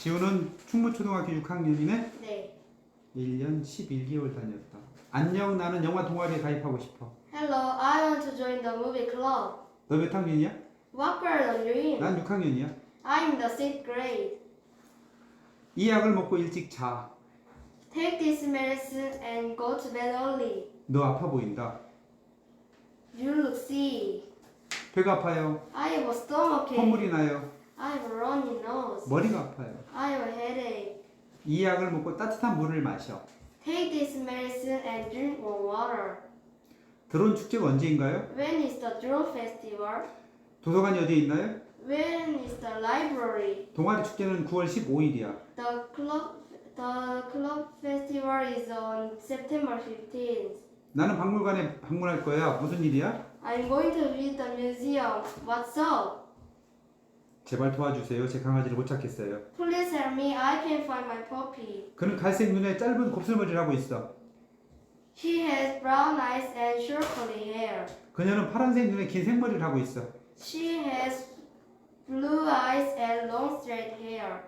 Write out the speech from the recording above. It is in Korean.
지우는 충무초등학교 6학년이네. 네. 1년 11개월 다녔다. 안녕, 나는 영화 동아리에 가입하고 싶어. Hello, I want to join the movie club. 너 몇 학년이야? What grade are you in? 난 6학년이야. I'm in the sixth grade. 이 약을 먹고 일찍 자. Take this medicine and go to bed early. 너 아파 보인다. You look sick. 배가 아파요. I have a stomachache. 콧물이 나요. I have a runny nose. 머리가 아파요. I have a headache. 이 약을 먹고 따뜻한 물을 마셔. Take this medicine and drink more water. 드론 축제가 언제인가요? When is the drone festival? 도서관이 어디에 있나요? When is the library? 동아리 축제는 9월 15일이야. The club the club festival is on September 15th. 나는 박물관에 방문할 거야. 무슨 일이야? I'm going to visit the museum. What's up? 제발 도와주세요. 제 강아지를 못 찾겠어요. Please help me. I can't find my puppy. 그는 갈색 눈에 짧은 곱슬머리를 하고 있어. He has brown eyes and short curly hair. 그녀는 파란색 눈에 긴 생머리를 하고 있어. She has blue eyes and long straight hair.